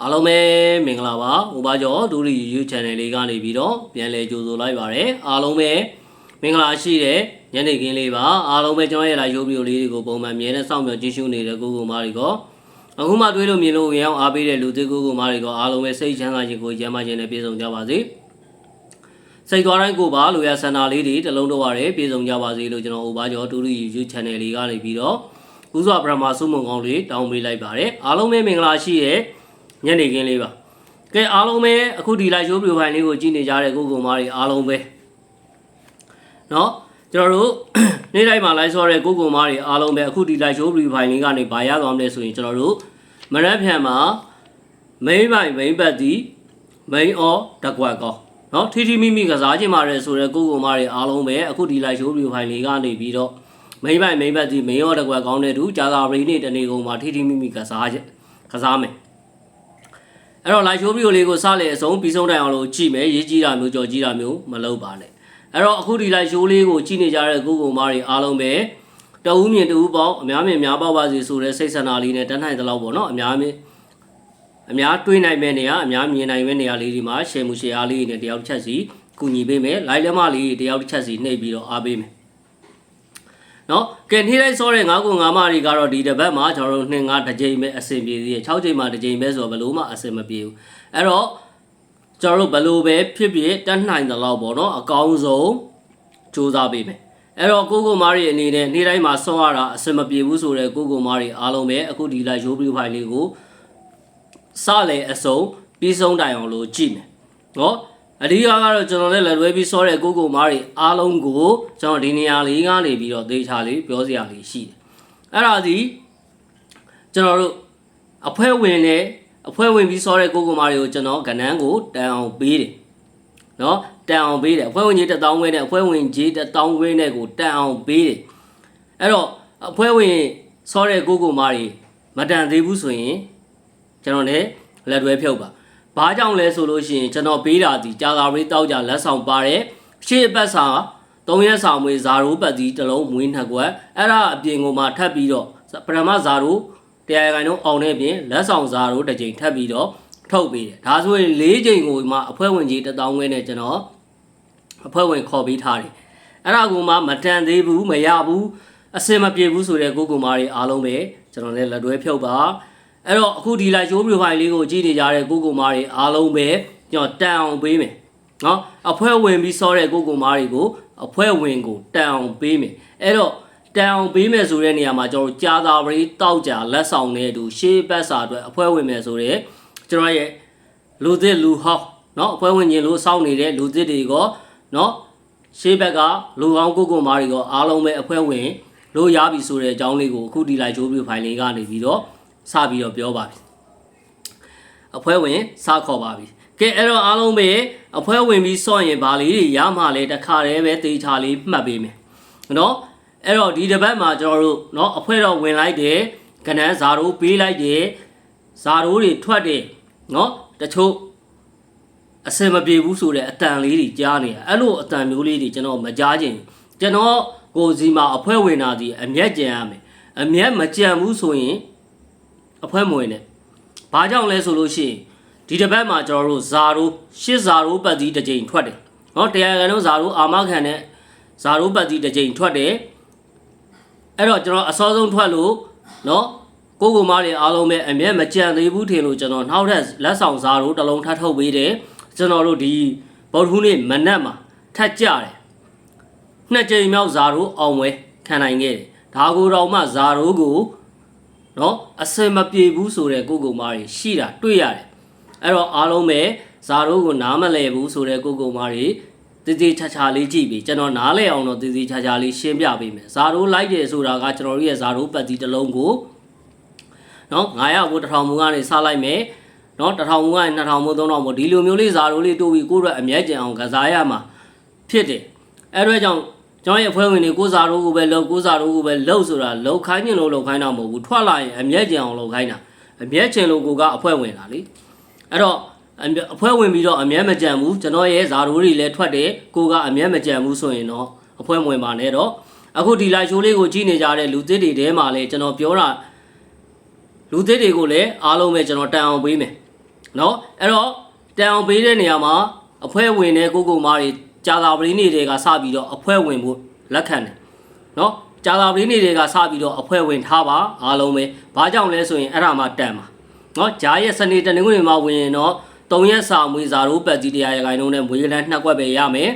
အားလုံးပဲမင်္ဂလာပါဟိုပါကျော်ဒူရီ YouTube channel လေးကနေပြီးတော့ပြန်လည်ကြိုဆိုလိုက်ပါရစေအားလုံးပဲမင်္ဂလာရှိတဲ့ညနေခင်းလေးပါအားလုံးပဲကျွန်တော်ရဲ့ live video လေးတွေကိုပုံမှန်မြင်နဲ့စောင့်မျှော်ကြည့်ရှုနေတဲ့ကိုကိုမားတွေကအခုမှတွေးလို့မြင်လို့ရအောင်အားပေးတဲ့လူသစ်ကိုကိုမားတွေကအားလုံးပဲစိတ်ချမ်းသာခြင်းကိုကျမ်းမာခြင်းနဲ့ပြည့်စုံကြပါစေစိတ်သွားတိုင်းကိုပါလူရဆန္ဒလေးတွေတစ်လုံးတော့ရတယ်ပြည့်စုံကြပါစေလို့ကျွန်တော်ဟိုပါကျော်ဒူရီ YouTube channel လေးကနေပြီးတော့ဥစွာပရမဆုမုံကောင်းလေးတောင်းပေးလိုက်ပါတယ်အားလုံးပဲမင်္ဂလာရှိတဲ့ ညနေခင်းလေးပါကဲအားလုံးပဲအခုဒီ live show ပြဖိုင်လေးကိုကြည့်နေကြတဲ့ကိုကိုမားတွေအားလုံးပဲเนาะကျွန်တော်တို့ နေ့တိုင်းမှာ live ဆောတဲ့ကိုကိုမားတွေအားလုံးပဲအခုဒီ live show ပြဖိုင်လေးကနေဗာရသွားမလဲဆိုရင်ကျွန်တော်တို့မရက်ဖြန်မှာ main ပိုင် main ဘတ်ဒီ main or တကွက်ကောเนาะထီထီမိမိကစားခြင်းပါတယ်ဆိုတဲ့ကိုကိုမားတွေအားလုံးပဲအခုဒီ live show ပြဖိုင်လေးကနေပြီးတော့ main ပိုင် main ဘတ်ဒီ main or တကွက်ကောင်းတဲ့သူကြာသာပရိနေတနေကုန်မှာထီထီမိမိကစားခြင်းကစားမယ် အဲ့တော့ live show video လေးကိုစလေအဆုံးပြီးဆုံးတိုင်အောင်လို့ကြည့်မယ်ရေးကြည့်တာမျိုးကြော်ကြည့်တာမျိုးမလုပ်ပါနဲ့အဲ့တော့အခုဒီ live show လေးကိုကြည့်နေကြတဲ့ကိုကိုမားတွေအားလုံးပဲတဦးမြင်တဦးပေါင်းအများမြင်များပေါက်ပါစေဆိုတဲ့စိတ်ဆန္ဒလေးနဲ့တန်းနိုင်တဲ့လောက်ပေါ့နော်အများမြင်အများတွေးနိုင်မဲ့နေရအများမြင်နိုင်မဲ့နေရာလေးဒီမှာ share မှု share လေးနဲ့တယောက်တစ်ချက်စီကူညီပေးမယ် live လက်မလေးတယောက်တစ်ချက်စီနှိပ်ပြီးတော့အားပေးမယ်နော် ကဲနေ့တိုင်းစောတဲ့9ခု9မတွေကတော့ဒီတစ်ပတ်မှာကျွန်တော်တို့2 5တစ်ကြိမ်ပဲအဆင်ပြေသေးတယ်6ကြိမ်မှတစ်ကြိမ်ပဲဆိုတော့ဘလို့မှအဆင်မပြေဘူးအဲ့တော့ကျွန်တော်တို့ဘလို့ပဲဖြစ်ဖြစ်တတ်နိုင်တဲ့လောက်ပေါ့နော်အကောင်းဆုံးစူးစမ်းပေးမယ်အဲ့တော့ကိုကိုမားရီအနေနဲ့နေ့တိုင်းမှာဆော့ရတာအဆင်မပြေဘူးဆိုတော့ကိုကိုမားရီအားလုံးပဲအခုဒီလိုက်ရိုးပြီးဖိုင်လေးကိုစလေအစုံပြီးဆုံးတိုင်အောင်လို့ကြည့်မယ်နော် အဓိကကတော့ကျွန်တော်လည်းလက်တွဲပြီးစောတဲ့ကိုကိုမားတွေအားလုံးကိုကျွန်တော်ဒီနေရာလေးကနေပြီးတော့သေချာလေးပြောစရာလေးရှိတယ်အဲ့ဒါဒီကျွန်တော်တို့အဖွဲ့ဝင်နဲ့အဖွဲ့ဝင်ပြီးစောတဲ့ကိုကိုမားတွေကိုကျွန်တော်ကဏ္ဍကိုတန်အောင်ပေးတယ်နော်တန်အောင်ပေးတယ်အဖွဲ့ဝင်ကြီးတစ်တောင်းခွဲနဲ့အဖွဲ့ဝင်ကြီးတစ်တောင်းခွဲနဲ့ကိုတန်အောင်ပေးတယ်အဲ့တော့အဖွဲ့ဝင်စောတဲ့ကိုကိုမားတွေမတန်သေးဘူးဆိုရင်ကျွန်တော်လည်းလက်တွဲဖြုတ်ပါ ဘာကြောင့်လဲဆိုလို့ရှိရင်ကျွန်တော်ပေးတာဒီကြာသာရေးတောက်ကြလက်ဆောင်ပါတယ်ရှေ့ဘက်စာ၃ရက်ဆောင်မွေဇာရိုးပတ်ဒီတစ်လုံးမွေးနှစ်ကွက်အဲ့ဒါအပြင်ကိုမှထပ်ပြီးတော့ပရမဇာရိုးတရားခိုင်တော့အောင်တဲ့ပြင်လက်ဆောင်ဇာရိုးတစ်ကြိမ်ထပ်ပြီးတော့ထုတ်ပေးတယ်ဒါဆိုရင်၄ကြိမ်ကိုမှအဖွဲ့ဝင်ကြီးတစ်တောင်းခွဲနဲ့ကျွန်တော်အဖွဲ့ဝင်ခေါ်ပေးထားတယ်အဲ့ဒါကိုမှမတန်သေးဘူးမရဘူးအစင်မပြေဘူးဆိုတဲ့ကိုကူမာတွေအားလုံးပဲကျွန်တော်လည်းလက်တွဲဖြုတ်ပါ အဲ့တော့အခုဒီလိုက်ရှိုးပြဖိုင်လေးကိုကြည့်နေကြတဲ့ကိုကူမာတွေအားလုံးပဲကျွန်တော်တန်အောင်ပေးမယ်နော်အဖွဲ့ဝင်ပြီးစောတဲ့ကိုကူမာတွေကိုအဖွဲ့ဝင်ကိုတန်အောင်ပေးမယ်အဲ့တော့တန်အောင်ပေးမယ်ဆိုတဲ့နေရာမှာကျွန်တော်ကြာသာပရိတောက်ကြလက်ဆောင်တဲ့သူရှေးဘက်စာအတွက်အဖွဲ့ဝင်မယ်ဆိုတဲ့ကျွန်တော်ရဲ့လူသစ်လူဟောက်နော်အဖွဲ့ဝင်ချင်းလို့စောင့်နေတဲ့လူသစ်တွေကနော်ရှေးဘက်ကလူဟောင်းကိုကိုမာတွေကအားလုံးပဲအဖွဲ့ဝင်လို့ရပြီဆိုတဲ့အကြောင်းလေးကိုအခုဒီလိုက်ချိုးပြဖိုင်လေးကနေပြီးတော့ စပြီးတော့ပြောပါပြီအဖွဲဝင်စခေါ်ပါပြီကဲအဲ့တော့အားလုံးပဲအဖွဲဝင်ပြီးစော့ရင်ဘာလေးတွေရမှလဲတခါတည်းပဲတေချာလေးမှတ်ပေးမယ်နော်အဲ့တော့ဒီတစ်ပတ်မှာကျွန်တော်တို့နော်အဖွဲတော့ဝင်လိုက်တယ်ကနန်းဇာရိုးပေးလိုက်တယ်ဇာရိုးတွေထွက်တယ်နော်တချို့အစင်မပြေဘူးဆိုတဲ့အတန်လေးတွေကြားနေရအဲ့လိုအတန်မျိုးလေးတွေကျွန်တော်မကြားခြင်းကျွန်တော်ကိုယ်စီမှာအဖွဲဝင်တာဒီအမျက်ကြံရမယ်အမျက်မကြံဘူးဆိုရင် အဖွဲမဝင်နဲ့ဘာကြောင့်လဲဆိုလို့ရှိရင်ဒီတစ်ပတ်မှာကျွန်တော်တို့ဇာရိုးရှစ်ဇာရိုးပတ်စည်းတစ်ကြိမ်ထွက်တယ်နော်တရားကန်လုံးဇာရိုးအာမခံတဲ့ဇာရိုးပတ်စည်းတစ်ကြိမ်ထွက်တယ်အဲ့တော့ကျွန်တော်အစောဆုံးထွက်လို့နော်ကိုကိုမတွေအားလုံးပဲအမြဲမကြံသေးဘူးထင်လို့ကျွန်တော်နောက်ထပ်လက်ဆောင်ဇာရိုးတစ်လုံးထပ်ထုတ်ပေးတယ်ကျွန်တော်တို့ဒီဗုဒ္ဓဟူးနေ့မနက်မှာထပ်ကြတယ်နှစ်ကြိမ်မြောက်ဇာရိုးအောင်ပွဲခံနိုင်ခဲ့တယ်ဒါကိုတော့မှဇာရိုးကို နော်အစင်မပြေဘူးဆိုတဲ့ကိုကိုမားတွေရှိတာတွေ့ရတယ်အဲ့တော့အားလုံးပဲဇာရိုးကိုနားမလဲဘူးဆိုတဲ့ကိုကိုမားတွေတည်တည်ချာချာလေးကြည့်ပြီးကျွန်တော်နားလဲအောင်တော့တည်တည်ချာချာလေးရှင်းပြပေးမယ်ဇာရိုးလိုက်တယ်ဆိုတာကကျွန်တော်တို့ရဲ့ဇာရိုးပတ်တီတစ်လုံးကိုနော်900ဘို့1000ဘို့ကနေစလိုက်မယ်နော်1000ဘို့ကနေ2000ဘို့3000ဘို့ဒီလိုမျိုးလေးဇာရိုးလေးတိုးပြီးကိုယ့်အတွက်အမြဲကျန်အောင်ကစားရမှာဖြစ်တယ်အဲ့တော့ကြောင့် ကျွန်တော်ရဲ့အဖွဲ့ဝင်တွေကိုစားတို့ကိုပဲလောက်ကိုစားတို့ကိုပဲလောက်ဆိုတာလောက်ခိုင်းရင်လို့လောက်ခိုင်းတာမဟုတ်ဘူးထွက်လာရင်အမျက်ကျင်အောင်လောက်ခိုင်းတာအမျက်ကျင်လို့ကိုကအဖွဲ့ဝင်တာလေအဲ့တော့အဖွဲ့ဝင်ပြီးတော့အမျက်မကြံဘူးကျွန်တော်ရဲ့ဇာတို့တွေလည်းထွက်တယ်ကိုကအမျက်မကြံဘူးဆိုရင်တော့အဖွဲ့ဝင်ပါနဲ့တော့အခုဒီလိုက်ရှိုးလေးကိုကြည့်နေကြတဲ့လူသစ်တွေထဲမှာလည်းကျွန်တော်ပြောတာလူသစ်တွေကိုလည်းအားလုံးပဲကျွန်တော်တန်အောင်ပေးမယ်နော်အဲ့တော့တန်အောင်ပေးတဲ့နေရာမှာအဖွဲ့ဝင်တဲ့ကိုကိုမားတွေ ကြာသာပရင်းနေတွေကစပြီးတော့အဖွဲ့ဝင်ဖို့လက်ခံတယ်နော်ကြာသာပရင်းနေတွေကစပြီးတော့အဖွဲ့ဝင်ထားပါအားလုံးပဲဘာကြောင့်လဲဆိုရင်အဲ့ဒါမှတန်ပါနော်ဂျာရဲ့စနေတနင်္ဂနွေမှာဝင်ရင်တော့၃ရက်စာမွေးစာတို့ပတ်ကြီးတရားရခိုင်နှုန်းနဲ့မွေးကလန်းနှစ်ကွက်ပဲရမယ်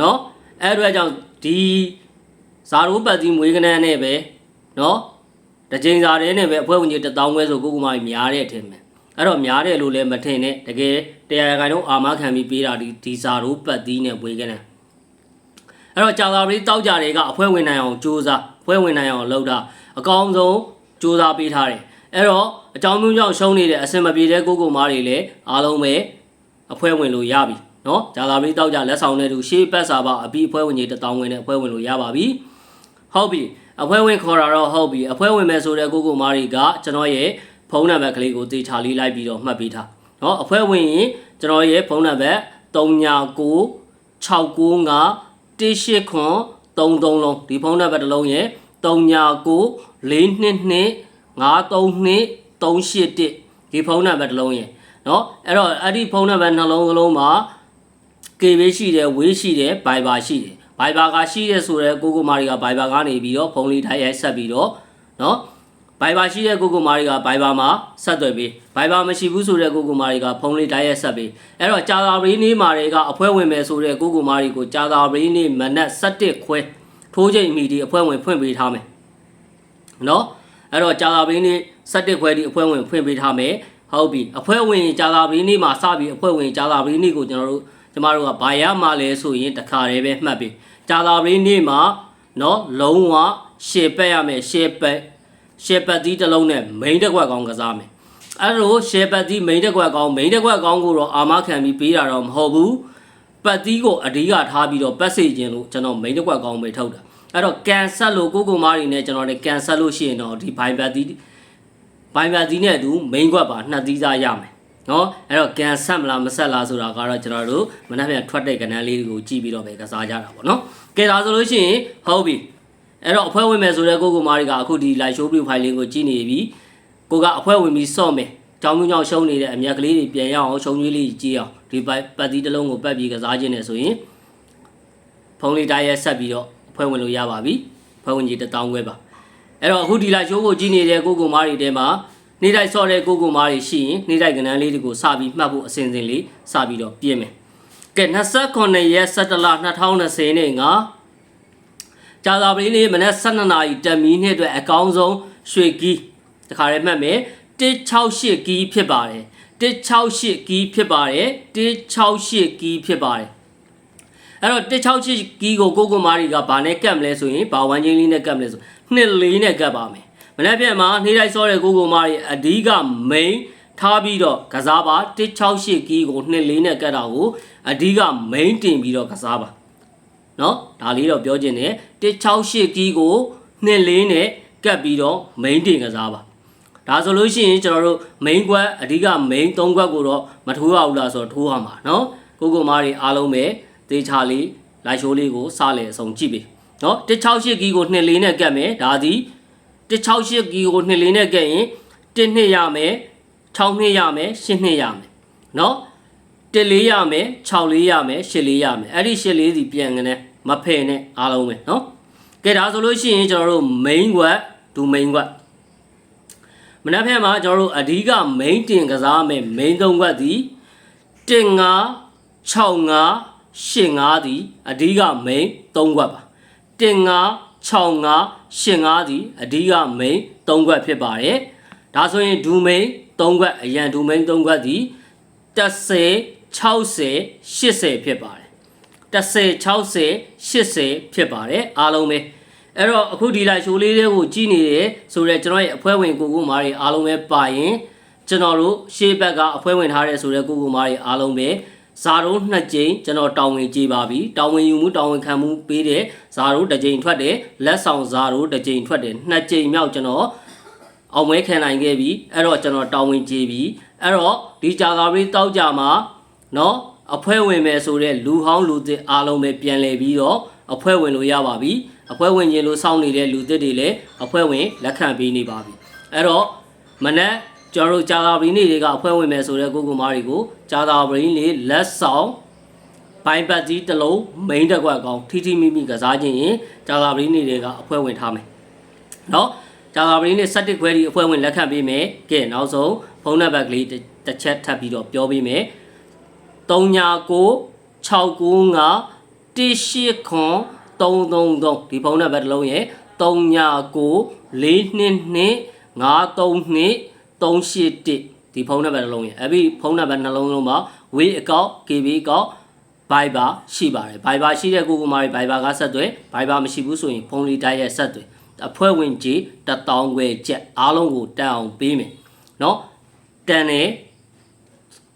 နော်အဲ့အတွက်ကြောင့်ဒီဇာတို့ပတ်ကြီးမွေးကလန်းနဲ့ပဲနော်တစ်ချိန်စာတည်းနဲ့ပဲအဖွဲ့ဝင်ကြီးတစ်တောင်းခွဲဆိုကိုကူမာကြီးများတဲ့အထင်ပဲ အဲ့တော့များတယ်လို့လည်းမထင်နဲ့တကယ်တရားရခိုင်နှုန်းအာမခံပြီးပေးတာဒီဒီဇာတို့ပတ်ကြီးနဲ့မွေးကလန်းအဲ့တော့ကြာသာပရိတောက်ကြတွေကအဖွဲ့ဝင်နိုင်အောင်စူးစမ်းအဖွဲ့ဝင်နိုင်အောင်လုပ်တာအကောင်းဆုံးစူးစမ်းပေးထားတယ်အဲ့တော့အကြောင်းမျိုးကြောင့်ရှုံးနေတဲ့အစင်မပြေတဲ့ကိုကိုမားတွေလည်းအားလုံးပဲအဖွဲ့ဝင်လို့ရပြီနော်ဂျာလာပရိတောက်ကြလက်ဆောင်တဲ့သူရှေးပတ်စာပါအပြီးအဖွဲ့ဝင်ကြီးတထောင်ဝင်တဲ့အဖွဲ့ဝင်လို့ရပါပြီဟုတ်ပြီအဖွဲ့ဝင်ခေါ်တာတော့ဟုတ်ပြီအဖွဲ့ဝင်မယ်ဆိုတဲ့ကိုကိုမားတွေကကျွန်တော်ရဲ့ ဖုန်းနံပါတ်ကလေးကိုသေချာလေးလိုက်ပြီးတော့မှတ်ပေးထားနော်အဖွဲ့ဝင်ရင်ကျွန်တော်ရဲ့ဖုန်းနံပါတ်399695 189 33လုံးဒီဖုန်းနံပါတ်တစ်လုံးရဲ့399422 932 381ဒီဖုန်းနံပါတ်တစ်လုံးရဲ့เนาะအဲ့တော့အဲ့ဒီဖုန်းနံပါတ်နှလုံးလုံးမှာ KB ရှိတယ်ဝေးရှိတယ် Viber ရှိတယ် Viber ကရှိရဲဆိုတော့ကိုကိုမာရီက Viber ကနေပြီးတော့ဖုန်းလေးထိုင်ရိုက်ဆက်ပြီးတော့เนาะ ဘိုင်ဘာရှိတဲ့ကိုကိုမာရီကဘိုင်ဘာမှာဆက်သွယ်ပြီးဘိုင်ဘာမရှိဘူးဆိုတဲ့ကိုကိုမာရီကဖုန်းလေးတိုင်းရက်ဆက်ပြီးအဲ့တော့ကြာသာပရီနေမာရီကအဖွဲ့ဝင်မယ်ဆိုတဲ့ကိုကိုမာရီကိုကြာသာပရီနေမနက်7ခွဲထိုးချိန်မီဒီအဖွဲ့ဝင်ဖွင့်ပေးထားမယ်နော်အဲ့တော့ကြာသာပရီနေ7ခွဲဒီအဖွဲ့ဝင်ဖွင့်ပေးထားမယ်ဟုတ်ပြီအဖွဲ့ဝင်ကြာသာပရီနေမှာစပြီးအဖွဲ့ဝင်ကြာသာပရီနေကိုကျွန်တော်တို့ကျမတို့ကဘာရမှာလဲဆိုရင်တခါတည်းပဲမှတ်ပြီးကြာသာပရီနေမှာနော်လုံးဝရှေ့ပက်ရမယ်ရှေ့ပက် ရှေ့ပက်သီးတစ်လုံးနဲ့ main တစ်ခွက်ကောင်းကစားမယ်အဲ့လိုရှေ့ပက်သီး main တစ်ခွက်ကောင်း main တစ်ခွက်ကောင်းကိုတော့အာမခံပြီးပေးတာတော့မဟုတ်ဘူးပတ်သီးကိုအဓိကထားပြီးတော့ပတ်စေခြင်းလို့ကျွန်တော် main တစ်ခွက်ကောင်းပဲထုတ်တာအဲ့တော့ကန်ဆက်လို့ကိုကိုမားတွေနဲ့ကျွန်တော်လည်းကန်ဆက်လို့ရှိရင်တော့ဒီဘိုင်ပတ်သီးဘိုင်ပတ်သီးနဲ့အတူ main ခွက်ပါနှစ်သီးစားရမယ်နော်အဲ့တော့ကန်ဆက်မလားမဆက်လားဆိုတာကတော့ကျွန်တော်တို့မနေ့ကထွက်တဲ့ကဏ္ဍလေးတွေကိုကြည့်ပြီးတော့ပဲကစားကြတာပေါ့နော်ကဲဒါဆိုလို့ရှိရင်ဟုတ်ပြီ အဲ့တော့အဖွဲ့ဝင်မယ်ဆိုတဲ့ကိုကိုမားတွေကအခုဒီ live show profile လေးကိုကြည့်နေပြီကိုကအဖွဲ့ဝင်ပြီးစော့မယ်ကြောင်းမျိုးကြောင့်ရှုံးနေတဲ့အမြက်ကလေးတွေပြန်ရအောင်ရှုံးကြီးလေးကြည့်အောင်ဒီပတ်သီးတစ်လုံးကိုပတ်ပြီးကစားခြင်းနဲ့ဆိုရင်ဖုန်းလေးတိုင်းရက်ဆက်ပြီးတော့အဖွဲ့ဝင်လို့ရပါပြီဖွဲ့ဝင်ကြီးတစ်တောင်းခွဲပါအဲ့တော့အခုဒီ live show ကိုကြည့်နေတဲ့ကိုကိုမားတွေထဲမှာနေ့တိုင်းစော့တဲ့ကိုကိုမားတွေရှိရင်နေ့တိုင်းကဏ္ဍလေးတွေကိုစပြီးမှတ်ဖို့အစဉ်စဉ်လေးစပြီးတော့ပြည့်မယ်ကဲ29ရက်17လ2020နဲ့ငါ ကြာသာပလင်းလေးမနက်12နာရီတက်မီနှစ်အတွက်အကောင်းဆုံးရွှေကီးတခါရဲမှတ်မယ်168ကီးဖြစ်ပါတယ်168ကီးဖြစ်ပါတယ်168ကီးဖြစ်ပါတယ်အဲ့တော့168ကီးကိုကိုကိုမာရီကဘာနဲ့ကတ်မလဲဆိုရင်ဘာဝမ်းချင်းလေးနဲ့ကတ်မလဲဆိုနှစ်လေးနဲ့ကတ်ပါမယ်မနေ့ပြန်မှာနေ့တိုင်းစောတဲ့ကိုကိုမာရီအဓိက main ထားပြီးတော့ကစားပါ168ကီးကိုနှစ်လေးနဲ့ကတ်တာကိုအဓိက main တင်ပြီးတော့ကစားပါ နော်ဒါလေးတော့ပြောခြင်းနဲ့168ကီးကိုနှစ်လေးနဲ့ကတ်ပြီးတော့ main တင်ကစားပါဒါဆိုလို့ရှိရင်ကျွန်တော်တို့ main ကွက်အဓိက main 3ကွက်ကိုတော့မထိုးရဘူးလားဆိုတော့ထိုးရမှာနော်ကိုကိုမားတွေအားလုံးပဲသေချာလေးလိုက်ရှိုးလေးကိုစလဲအဆုံးကြည့်ပြီနော်168ကီးကိုနှစ်လေးနဲ့ကတ်မယ်ဒါသည်168ကီးကိုနှစ်လေးနဲ့ကတ်ရင်1နှစ်ရမယ်6နှစ်ရမယ်8နှစ်ရမယ်နော် นาะ1လေးရမယ်6လေးရမယ်10လေးရမယ်အဲ့ဒီ10လေးစီပြန်ကနေမဖယ်နဲ့အားလုံးပဲเนาะကဲဒါဆိုလို့ရှိရင်ကျွန်တော်တို့ main ကွက်ဒူ main ကွက်မနက်ဖြန်မှာကျွန်တော်တို့အဓိက main တင်ကစားမယ် main သုံးခွက်သည်တင်5 65 85သည်အဓိက main သုံးခွက်ပါတင်5 65 85သည်အဓိက main သုံးခွက်ဖြစ်ပါတယ်ဒါဆိုရင်ဒူ main သုံးခွက်အရန်ဒူ main သုံးခွက်သည်30 60 80ဖြစ်ပါတယ်30 60 80ဖြစ်ပါတယ်အားလုံးပဲအဲ့တော့အခုဒီလိုက်ရှိုးလေးတွေကိုကြည့်နေတယ်ဆိုတော့ကျွန်တော်ရဲ့အဖွဲ့ဝင်ကိုကိုမားတွေအားလုံးပဲပါရင်ကျွန်တော်တို့ရှေ့ဘက်ကအဖွဲ့ဝင်ထားတဲ့ဆိုတဲ့ကိုကိုမားတွေအားလုံးပဲဇာတို့နှစ်ကြိမ်ကျွန်တော်တောင်းဝင်ကြည့်ပါပြီတောင်းဝင်ယူမှုတောင်းဝင်ခံမှုပေးတယ်ဇာတို့တစ်ကြိမ်ထွက်တယ်လက်ဆောင်ဇာတို့တစ်ကြိမ်ထွက်တယ်နှစ်ကြိမ်မြောက်ကျွန်တော်အောင်မဲခံနိုင်ခဲ့ပြီအဲ့တော့ကျွန်တော်တောင်းဝင်ကြည့်ပြီအဲ့တော့ဒီကြာသာပရိတောက်ကြမှာ နော်အဖွဲ့ဝင်မယ်ဆိုတဲ့လူဟောင်းလူသစ်အားလုံးပဲပြန်လည်ပြီးတော့အဖွဲ့ဝင်လို့ရပါပြီအဖွဲ့ဝင်ချင်းလို့စောင့်နေတဲ့လူသစ်တွေလည်းအဖွဲ့ဝင်လက်ခံပေးနေပါပြီအဲ့တော့မနက်ကျွန်တော်တို့ဂျာသာပရင်းတွေကအဖွဲ့ဝင်မယ်ဆိုတဲ့ကိုကူမားတွေကိုဂျာသာပရင်းလေးလက်ဆောင်ဘိုင်ပတ်ကြီးတစ်လုံးမိန်တစ်ခွက်ကောင်ထီထီမိမိကစားခြင်းရင်ဂျာသာပရင်းတွေကအဖွဲ့ဝင်ထားမယ်နော်ဂျာသာပရင်းတွေ17ခွဲဒီအဖွဲ့ဝင်လက်ခံပေးမယ်ကဲနောက်ဆုံးဖုန်းနံပါတ်ကလေးတစ်ချက်ထပ်ပြီးတော့ပြောပေးမယ်09 695 18ခွန်333ဒီဖုန်းနံပါတ်တစ်လုံးရဲ့39 422 532 381ဒီဖုန်းနံပါတ်တစ်လုံးရဲ့အဲ့ဒီဖုန်းနံပါတ်နှလုံးလုံးမှာ way account KB account Viber ရှိပါတယ် Viber ရှိတဲ့ကိုကိုမာရီ Viber ကဆက်သွယ် Viber မရှိဘူးဆိုရင်ဖုန်းလေးတိုက်ရိုက်ဆက်သွယ်အဖွဲ့ဝင်ကြီး1000ခွဲချက်အားလုံးကိုတက်အောင်ပေးမယ်เนาะတန်နေ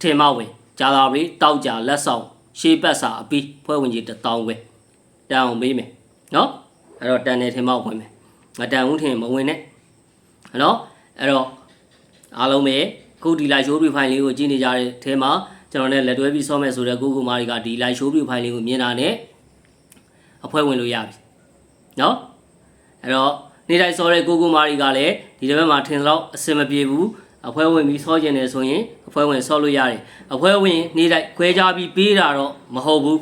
ထင်မဝင် ကြာလာပြီတောက်ကြလက်ဆောင်ရှေးပတ်စာအပြီးဖွဲ့ဝင်ကြီးတထောင်ပဲတန်အောင်ပေးမယ်နော်အဲ့တော့တန်တယ်ထင်မောက်ဝင်မယ်ငါတန်ဦးထင်မဝင်နဲ့နော်အဲ့တော့အားလုံးပဲခုဒီလိုက်ရှိုးတွေဖိုင်လေးကိုကြည့်နေကြတဲ့အဲမှာကျွန်တော်နဲ့လက်တွဲပြီးဆော့မယ်ဆိုတော့ကိုကိုမာရီကဒီလိုက်ရှိုးတွေဖိုင်လေးကိုမြင်တာနဲ့အဖွဲ့ဝင်လို့ရပြီနော်အဲ့တော့နေ့တိုင်းဆော့တဲ့ကိုကိုမာရီကလည်းဒီတစ်ပတ်မှာထင်သလောက်အဆင်မပြေဘူး အဖွဲ့ဝင်ပြီးဆော့ကျင်တယ်ဆိုရင်အဖွဲ့ဝင်ဆော့လို့ရတယ်အဖွဲ့ဝင်နေ့တိုင်းခွဲခြားပြီးပေးတာတော့မဟုတ်ဘူး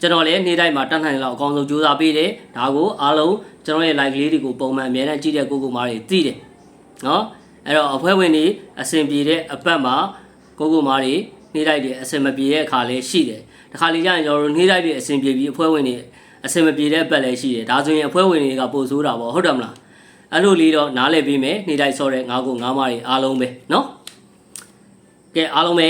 ကျွန်တော်လည်းနေ့တိုင်းမှာတတ်နိုင်လောက်အကောင်းဆုံးကြိုးစားပေးတယ်ဒါကိုအားလုံးကျွန်တော်ရဲ့ like လေးတွေကိုပုံမှန်အများနဲ့ကြည့်တဲ့ကိုကိုမာရီသိတယ်နော်အဲ့တော့အဖွဲ့ဝင်တွေအဆင်ပြေတဲ့အပတ်မှာကိုကိုမားတွေနှိမ့်လိုက်တွေအဆင်မပြေတဲ့အခါလည်းရှိတယ်တခါလေကျရင်ကျွန်တော်တို့နှိမ့်လိုက်တွေအဆင်ပြေပြီးအဖွဲ့ဝင်တွေအဆင်မပြေတဲ့အပတ်လည်းရှိတယ်ဒါဆိုရင်အဖွဲ့ဝင်တွေကပို့ဆိုးတာပေါ့ဟုတ်တယ်မလား အဲ့လိုလေးတော့နားလည်ပြီးမယ်နှိမ့်လိုက်ဆော့တဲ့ငါးကိုငါးမားတွေအားလုံးပဲเนาะကဲအားလုံးပဲ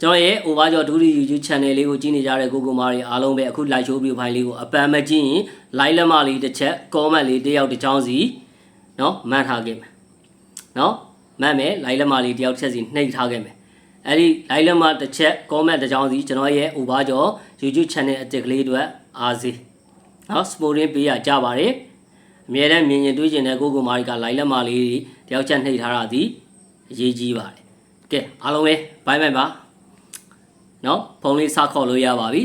ကျွန်တော်ရဲ့ Overjoy ဒူရီ YouTube channel လေးကိုကြည့်နေကြတဲ့ကိုကိုမားတွေအားလုံးပဲအခု live show view file လေးကိုအပန်မကြည့်ရင် like လက်မလေးတစ်ချက် comment လေးတစ်ယောက်တစ်ချောင်းစီเนาะမှတ်ထားခဲ့မယ် နော်မှတ်မယ်လိုက်လက်မလေးတယောက်တစ်ချက်စီနှိပ်ထားခဲ့မယ်အဲ့ဒီလိုက်လက်မတစ်ချက် comment တစ်ကြောင်းစီကျွန်တော်ရဲ့ over ကျော် YouTube channel အသစ်ကလေးတွေအားစီနော် supporting ပေးရကြပါတယ် အမြဲတမ်းမြင်ရင်တွေးကျင်တဲ့ကိုကိုမာရီကလိုက်လက်မလေးတယောက်ချက်နှိပ်ထားတာဒီအရေးကြီးပါတယ်ကဲအားလုံးပဲဘိုင်ဘိုင်ပါနော်ဖုန်းလေးစခေါ်လို့ရပါပြီ